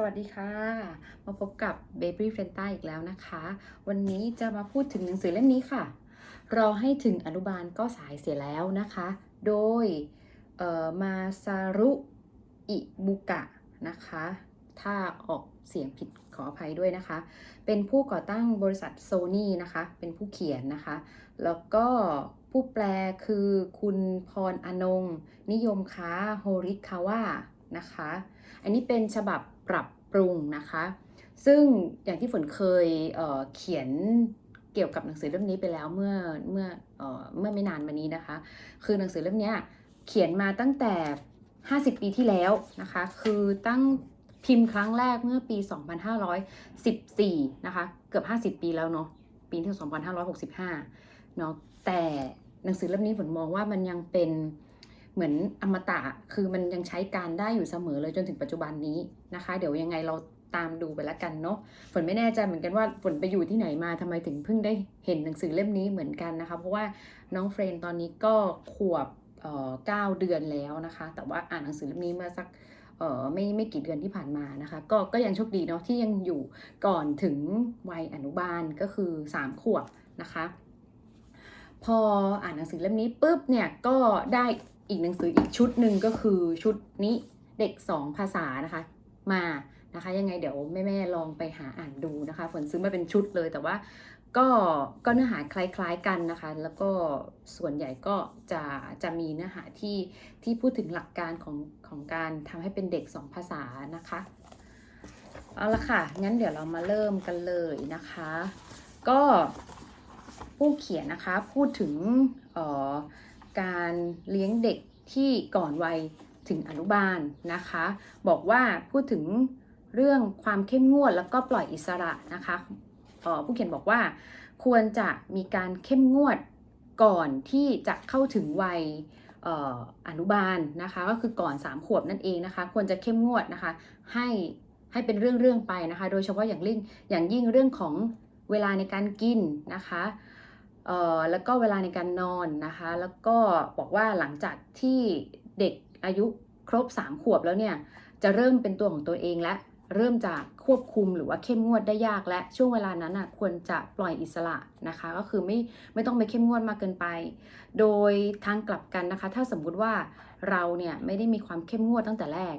สวัสดีค่ะ มาพบกับ Baby f r e n t a อีกแล้วนะคะ วันนี้จะมาพูดถึงหนังสือเล่มนี้ค่ะ รอให้ถึงอนุบาลก็สายเสียแล้วนะคะ โดยมาซารุอิบุกะนะคะ ถ้าออกเสียงผิดขออภัยด้วยนะคะ เป็นผู้ก่อตั้งบริษัทโซ n y นะคะ เป็นผู้เขียนนะคะ แล้วก็ผู้แปลคือคุณพรอนง นิยมค้าโฮริคาวะนะคะ อันนี้เป็นฉบับ ปรับปรุงนะคะ ซึ่งอย่างที่ฝนเคยเเขียนเกี่ยวกับหนังสือเล่มนี้ไปแล้วเมื่อเมื่อเอเมื่อไม่นานมานี้นะคะ คือหนังสือเล่มนี้เขียนมาตั้งแต่ 50 ปีที่แล้วนะคะ คือตั้งพิมพ์ครั้งแรกเมื่อปี 2514 นะคะ เกือบ 50 ปีแล้วเนาะ ปีที่ 2565 เนาะ แต่หนังสือเล่มนี้ฝนมองว่ามันยังเป็น เหมือนอมตะคือมันยังใช้การได้อยู่เสมอเลยจนถึงปัจจุบันนี้นะคะ เดี๋ยวยังไงเราตามดูไปล้วกันเนาะฝนไม่แน่ใจเหมือนกันว่าฝนไปอยู่ที่ไหนมาทำไมถึงเพิ่งได้เห็นหนังสือเล่มนี้เหมือนกันนะคะ เพราะว่าน้องเฟรนตอนนี้ก็ขวบเก้าเดือนแล้วนะคะ แต่ว่าอ่านหนังสือเล่มนี้เมื่อสักเออไม่ไม่กี่เดือนที่ผ่านมานะคะ ก็ก็ยังโชคดีเนาะที่ยังอยู่ก่อนถึงวัยอนุบาลก็คือ 3 ขวบนะคะ พออ่านหนังสือเล่มนี้ปุ๊บเนี่ยก็ได้ อีกหนังสืออีกชุดหนึ่งก็คือชุดนี้เด็ก 2 ภาษานะคะมานะคะยังไงเดี๋ยวแม่ๆลองไปหาอ่านดูนะคะฝนซื้อมาเป็นชุดเลยแต่ว่าก็ก็เนื้อหาคล้าย ๆกันนะคะ แล้วก็ส่วนใหญ่ก็จะจะมีเนื้อหาที่ที่พูดถึงหลักการของของการทำให้เป็นเด็ก 2 ภาษานะคะเอาละค่ะงั้นเดี๋ยวเรามาเริ่มกันเลยนะคะ ก็ผู้เขียนนะคะพูดถึงเอ่อ การเลี้ยงเด็กที่ก่อนวัยถึงอนุบาลนะคะ บอกว่าพูดถึงเรื่องความเข้มงวดแล้วก็ปล่อยอิสระนะคะออผู้เขียนบอกว่าควรจะมีการเข้มงวดก่อนที่จะเข้าถึงวัยอนุบาลนะคะก็คือก่อน 3 ขวบนั่นเองนะคะ ควรจะเข้มงวดนะคะให้ให้เป็นเรื่องๆไปนะคะ โดยเฉพาะอย่างยิ่งอย่างยิ่งเรื่องของเวลาในการกินนะคะ เอ่อแล้วก็เวลาในการนอนนะคะ แล้วก็บอกว่าหลังจากที่เด็กอายุครบ 3 ขวบแล้วเนี่ยจะเริ่มเป็นตัวของตัวเองและเริ่มจะควบคุมหรือว่าเข้มงวดได้ยากและช่วงเวลานั้นอะควรจะปล่อยอิสระนะคะ ก็คือไม่ไม่ต้องไปเข้มงวดมากเกินไป โดยทางกลับกันนะคะ ถ้าสมมุติว่าเราเนี่ยไม่ได้มีความเข้มงวดตั้งแต่แรก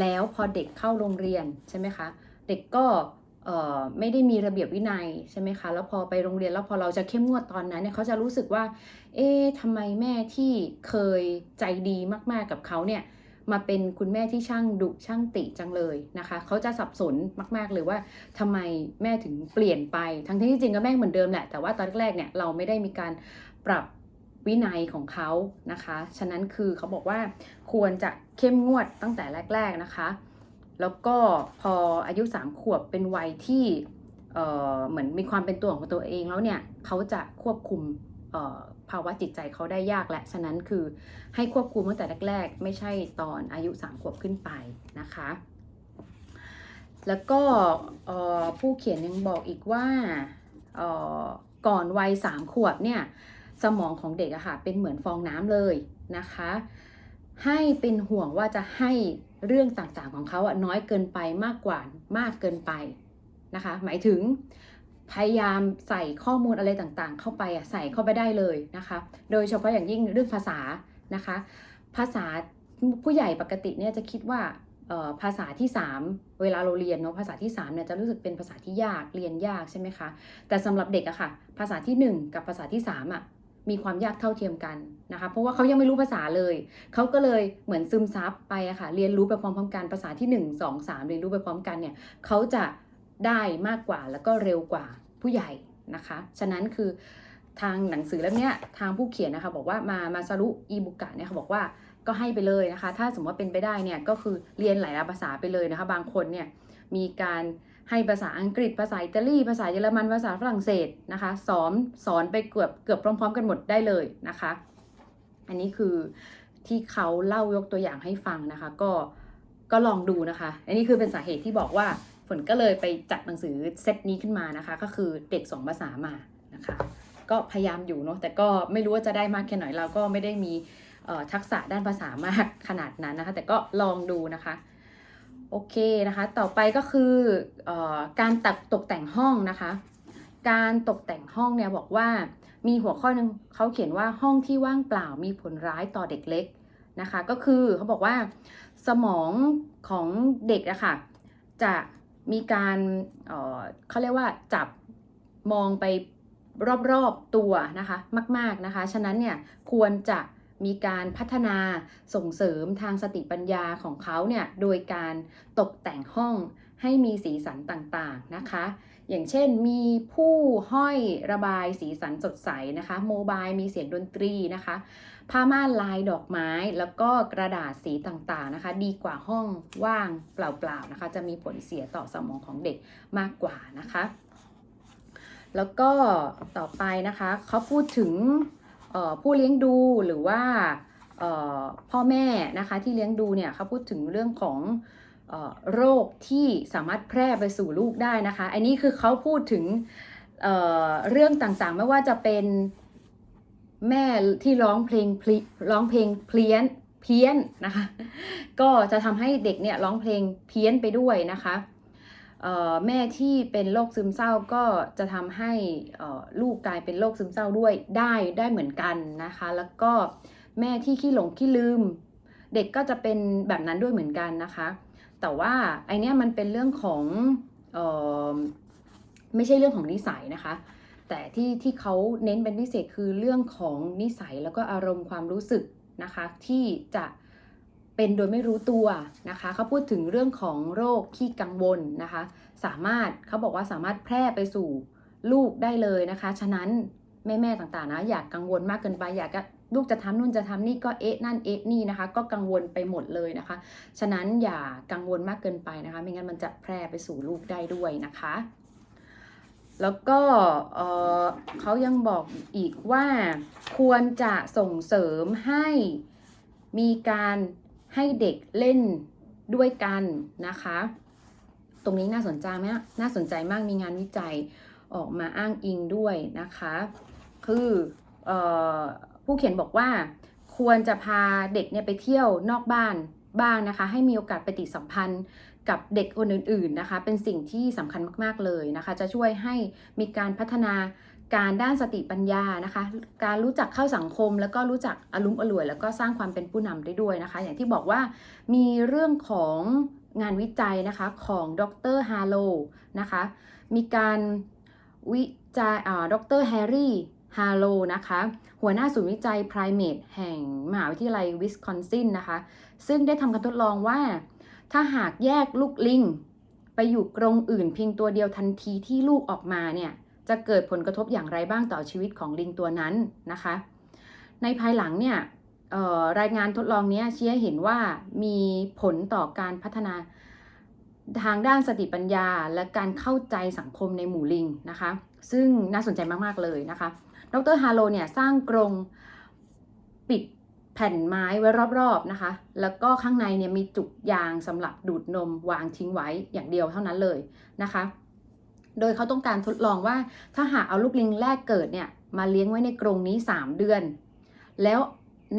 แล้วพอเด็กเข้าโรงเรียนใช่ไหมคะ เด็กก็ ไม่ได้มีระเบียบวินัยใช่ไหมคะ แล้วพอไปโรงเรียนแล้วพอเราจะเข้มงวดตอนนั้นเนี่ยเขาจะรู้สึกว่า เอ๊ะทำไมแม่ที่เคยใจดีมากๆกับเขาเนี่ยมาเป็นคุณแม่ที่ช่างดุช่างติจังเลยนะคะ เขาจะสับสนมาก ๆ เลยว่าทำไมแม่ถึงเปลี่ยนไป ทั้งที่จริงก็แม่เหมือนเดิมแหละ แต่ว่าตอนแรกๆเนี่ยเราไม่ได้มีการปรับวินัยของเขานะคะ ฉะนั้นคือเขาบอกว่าควรจะเข้มงวดตั้งแต่แรก ๆนะคะ แล้วก็พออายุ 3 ขวบเป็นวัยที่เเหมือนมีความเป็นตัวของตัวเองแล้วเนี่ยเขาจะควบคุมภาวะจิตใจเขาได้ยากและ ฉะนั้นคือให้ควบคุมตั้งแต่แรก ๆ ไม่ใช่ตอนอายุ 3 ขวบขึ้นไปนะคะ แล้วก็ผู้เขียนยังบอกอีกว่าก่อนวัย 3 ขวบเนี่ยสมองของเด็กอะค่ะเป็นเหมือนฟองน้ำเลยนะคะ ให้เป็นห่วงว่าจะให้เรื่องต่างๆของเขาอะน้อยเกินไปมากกว่ามากเกินไปนะคะ หมายถึงพยายามใส่ข้อมูลอะไรต่างๆ เข้าไปอะใส่เข้าไปได้เลยนะคะ โดยเฉพาะอย่างยิ่งเรื่องภาษานะคะ ภาษาผู้ใหญ่ปกติเนี่ยจะคิดว่าภาษาที่ 3 เวลาเราเรียนเนาะภาษาที่3เนี่ยจะรู้สึกเป็นภาษาที่ยากเรียนยากใช่ไหมคะแต่สำหรับเด็กอะค่ะ ภาษาที่ 1 กับภาษาที่3อะ มีความยากเท่าเทียมกันนะคะ เพราะว่าเขายังไม่รู้ภาษาเลย เขาก็เลยเหมือนซึมซับไปอะค่ะ เรียนรู้ไปพร้อมๆกันภาษาที่ 1 2 3 เรียนรู้ไปพร้อมกันเนี่ยเขาจะได้มากกว่าแล้วก็เร็วกว่าผู้ใหญ่นะคะ ฉะนั้นคือทางหนังสือเล่มเนี้ยทางผู้เขียนนะคะ บอกว่ามามาซารุอีบุกะเนี่ยเขาบอกว่าก็ให้ไปเลยนะคะ ถ้าสมมติว่าเป็นไปได้เนี่ยก็คือเรียนหลายภาษาไปเลยนะคะ บางคนเนี่ยมีการ ให้ภาษาอังกฤษภาษาอิตาลี ภาษาเยอรมันภาษาฝรั่งเศสนะคะสอนสอนไปเกือบเกือบพร้อม ๆ กันหมดได้เลยนะคะ อันนี้คือที่เขาเล่ายกตัวอย่างให้ฟังนะคะก็ก็ลองดูนะคะ อันนี้คือเป็นสาเหตุที่บอกว่าฝนก็เลยไปจัดหนังสือเซตนี้ขึ้นมานะคะ ก็คือเด็กสองภาษามานะคะ ก็พยายามอยู่เนาะแต่ก็ไม่รู้ว่าจะได้มากแค่ไหนเราก็ไม่ได้มีทักษะด้านภาษามากขนาดนั้นนะคะ แต่ก็ลองดูนะคะ โอเคนะคะ ต่อไปก็คือออการตัดตกแต่งห้องนะคะ การตกแต่งห้องเนี่ยบอกว่ามีหัวข้อหนึ่งเขาเขียนว่าห้องที่ว่างเปล่ามีผลร้ายต่อเด็กเล็กนะคะ ก็คือเขาบอกว่าสมองของเด็กอะค่ะจะมีการเออเขาเรียกว่าจับมองไปรอบๆตัวนะคะมาก ๆนะคะ ฉะนั้นเนี่ยควรจะ มีการพัฒนาส่งเสริมทางสติปัญญาของเขาเนี่ยโดยการตกแต่งห้องให้มีสีสันต่างๆนะคะ อย่างเช่นมีผู้ห้อยระบายสีสันสดใสนะคะโมบายมีเสียงดนตรีนะคะ ผ้าม่านลายดอกไม้แล้วก็กระดาษสีต่างๆนะคะ ดีกว่าห้องว่างเปล่าๆนะคะ จะมีผลเสียต่อสมองของเด็กมากกว่านะคะ แล้วก็ต่อไปนะคะเขาพูดถึง ผู้เลี้ยงดูหรือว่าพ่อแม่นะคะที่เลี้ยงดูเนี่ยเขาพูดถึงเรื่องของโรคที่สามารถแพร่ไปสู่ลูกได้นะคะ อันนี้คือเขาพูดถึงเเรื่องต่างๆ ไม่ว่าจะเป็นแม่ที่ร้องเพลงพลิร้องเพลงเพี้ยนเพี้ยนนะคะ ก็จะทำให้เด็กเนี่ยร้องเพลงเพี้ยนไปด้วยนะคะ แม่ที่เป็นโรคซึมเศร้าก็จะทำให้ลูกกลายเป็นโรคซึมเศร้าด้วยได้ได้เหมือนกันนะคะ แล้วก็แม่ที่ขี้หลงขี้ลืม เด็กก็จะเป็นแบบนั้นด้วยเหมือนกันนะคะ แต่ว่าไอเนี้ยมันเป็นเรื่องของออไม่ใช่เรื่องของนิสัยนะคะ แต่ที่ที่เขาเน้นเป็นพิเศษคือเรื่องของนิสัยแล้วก็อารมณ์ความรู้สึกนะคะ ที่จะ เป็นโดยไม่รู้ตัวนะคะเขาพูดถึงเรื่องของโรคขี้กังวลนะคะ สามารถเขาบอกว่าสามารถแพร่ไปสู่ลูกได้เลยนะคะ ฉะนั้นแม่ๆต่างๆนะอยากกังวลมากเกินไปอยากลูกจะทำนู่นจะทำนี่ก็เอ๊ะนั่นเอ๊ะนี่นะคะ ก็กังวลไปหมดเลยนะคะ ฉะนั้นอย่ากังวลมากเกินไปนะคะ ไม่งั้นมันจะแพร่ไปสู่ลูกได้ด้วยนะคะ แล้วก็เเขายังบอกอีกว่าควรจะส่งเสริมให้มีการ ให้เด็กเล่นด้วยกันนะคะ ตรงนี้น่าสนใจไหมน่าสนใจมากมีงานวิจัยออกมาอ้างอิงด้วยนะคะ คือออผู้เขียนบอกว่า ควรจะพาเด็กเนี่ยไปเที่ยวนอกบ้านบ้างนะคะ ให้มีโอกาสปฏิสัมพันธ์กับเด็กคนอื่นๆนะคะ เป็นสิ่งที่สำคัญมากๆเลยนะคะ จะช่วยให้มีการพัฒนา การด้านสติปัญญานะคะ การรู้จักเข้าสังคม แล้วก็รู้จักอารมณ์อร่วย แล้วก็สร้างความเป็นผู้นำได้ด้วยนะคะ อย่างที่บอกว่ามีเรื่องของงานวิจัยนะคะของดรฮาโลนะคะ มีการวิจัยดรแฮร์รี่ฮาโลนะคะ หัวหน้าศูนย์วิจัย Primate แห่งมหาวิทยาลัยวิสคอนซินนะคะ ซึ่งได้ทำการทดลองว่า ถ้าหากแยกลูกลิง ไปอยู่กรงอื่นเพียงตัวเดียวทันทีที่ลูกออกมาเนี่ย จะเกิดผลกระทบอย่างไรบ้างต่อชีวิตของลิงตัวนั้นนะคะ ในภายหลังเนี่ยรายงานทดลองนี้ชี้ให้เห็นว่ามีผลต่อการพัฒนาทางด้านสติปัญญา และการเข้าใจสังคมในหมู่ลิงนะคะ ซึ่งน่าสนใจมาก ๆ เลยนะคะ ดรฮาโลเนี่ยสร้างกรงปิดแผ่นไม้ไว้รอบ ๆ นะคะ แล้วก็ข้างในเนี่ยมีจุกยางสำหรับดูดนมวางทิ้งไว้อย่างเดียวเท่านั้นเลยนะคะ โดยเขาต้องการทดลองว่า ถ้าหากเอาลูกลิงแรกเกิดเนี่ยมาเลี้ยงไว้ในกรงนี้ 3 เดือน แล้ว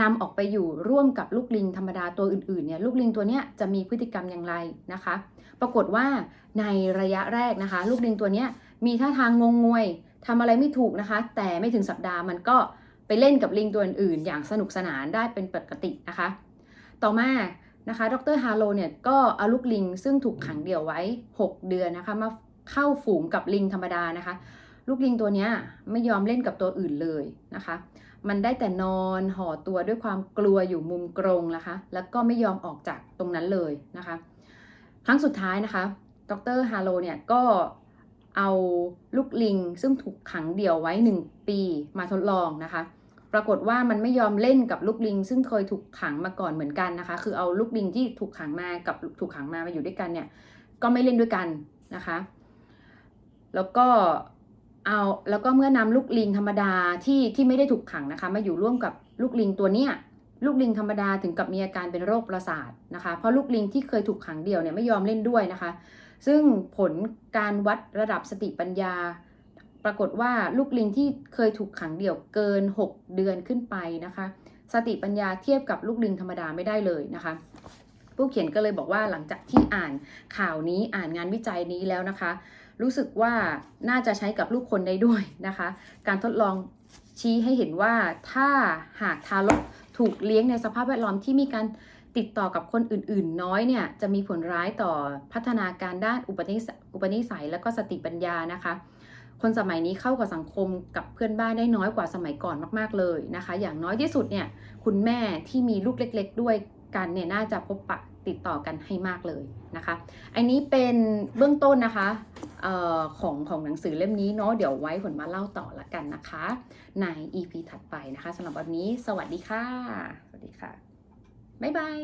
นำออกไปอยู่ร่วมกับลูกลิงธรรมดาตัวอื่นๆเนี่ยลูกลิงตัวเนี้ยจะมีพฤติกรรมอย่างไรนะคะ ปรากฏว่าในระยะแรกนะคะ ลูกลิงตัวเนี้ยมีท่าทางงงงวยทำอะไรไม่ถูกนะคะ แต่ไม่ถึงสัปดาห์มันก็ไปเล่นกับลิงตัวอื่นๆ อย่างสนุกสนานได้เป็นปกตินะคะ ต่อมานะคะ ดรฮาโลเนี่ยก็เอาลูกลิงซึ่งถูกขังเดี่ยวไว้ 6 เดือนนะคะมา เข้าฝูงกับลิงธรรมดานะคะ ลูกลิงตัวนี้ไม่ยอมเล่นกับตัวอื่นเลยนะคะ มันได้แต่นอนห่อตัวด้วยความกลัวอยู่มุมกรงนะคะ แล้วก็ไม่ยอมออกจากตรงนั้นเลยนะคะ ครั้งสุดท้ายนะคะ ดรฮาโลเนี่ยก็เอาลูกลิงซึ่งถูกขังเดี่ยวไว้ 1 ปีมาทดลองนะคะ ปรากฏว่ามันไม่ยอมเล่นกับลูกลิง ซึ่งเคยถูกขังมาก่อนเหมือนกันนะคะ คือเอาลูกลิงที่ถูกขังมากับถูกขังมามาอยู่ด้วยกันเนี่ย ก็ไม่เล่นด้วยกันนะคะ แล้วก็เอาแล้วก็เมื่อนำลูกลิงธรรมดาที่ที่ไม่ได้ถูกขังนะคะ มาอยู่ร่วมกับลูกลิงตัวเนี้ยลูกลิงธรรมดาถึงกับมีอาการเป็นโรคประสาทนะคะ เพราะลูกลิงที่เคยถูกขังเดี่ยวเนี่ยไม่ยอมเล่นด้วยนะคะ ซึ่งผลการวัดระดับสติปัญญา ปรากฏว่าลูกลิงที่เคยถูกขังเดี่ยวเกิน 6 เดือนขึ้นไปนะคะ สติปัญญาเทียบกับลูกลิงธรรมดาไม่ได้เลยนะคะ ผู้เขียนก็เลยบอกว่าหลังจากที่อ่านข่าวนี้อ่านงานวิจัยนี้แล้วนะคะ รู้สึกว่าน่าจะใช้กับลูกคนได้ด้วยนะคะ การทดลองชี้ให้เห็นว่าถ้าหากทารกถูกเลี้ยงในสภาพแวดล้อมที่มีการติดต่อกับคนอื่น ๆ น้อยเนี่ย จะมีผลร้ายต่อพัฒนาการด้านอุปนิสัยอุปนิสัยและก็สติปัญญานะคะ คนสมัยนี้เข้ากับสังคมกับเพื่อนบ้านได้น้อยกว่าสมัยก่อนมาก ๆ เลยนะคะ อย่างน้อยที่สุดเนี่ย คุณแม่ที่มีลูกเล็ก ๆ ด้วย กันเนี่ยน่าจะพบปะติดต่อกันให้มากเลยนะคะ อันนี้เป็นเบื้องต้นนะคะออของของหนังสือเล่มนี้เนาะเดี๋ยวไว้ผลมาเล่าต่อละกันนะคะ ใน EP ถัดไปนะคะสำหรับวันนี้สวัสดีค่ะ สวัสดีค่ะ บ๊ายบาย